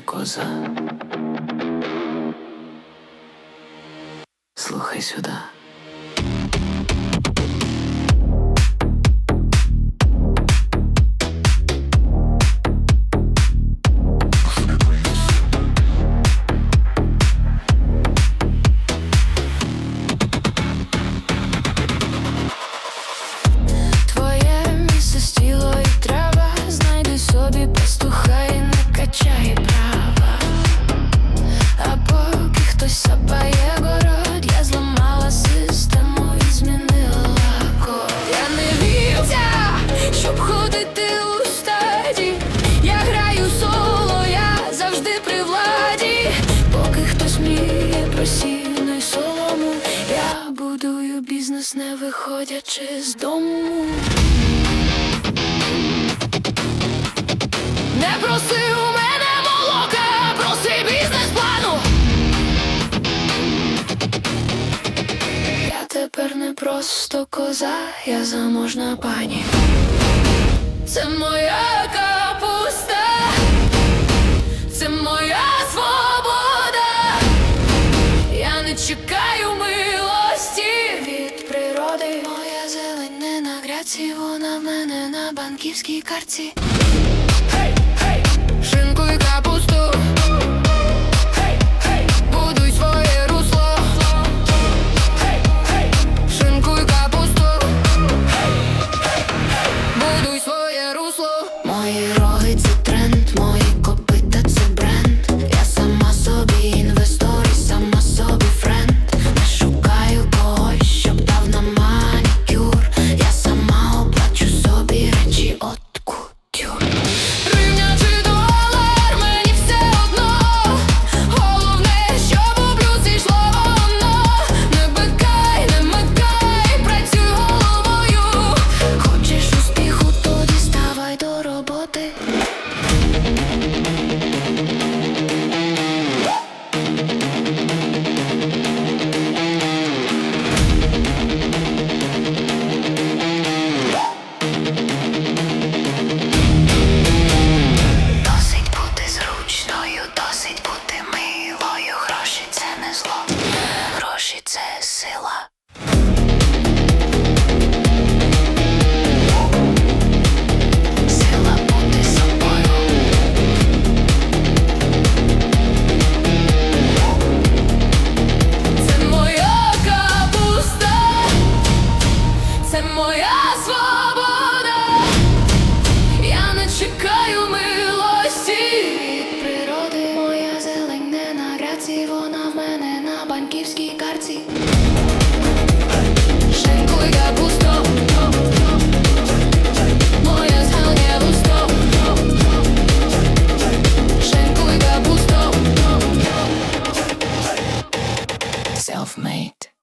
коза. Слухай сюди. При владі. Поки хтось мріє про сіно й солому, я будую бізнес, не виходячи з дому. Не проси у мене молока, проси бізнес-плану. Я тепер не просто коза, я заможна пані. Це моя гряці, вона в мене на банківській карті. банківській карці. Self-made.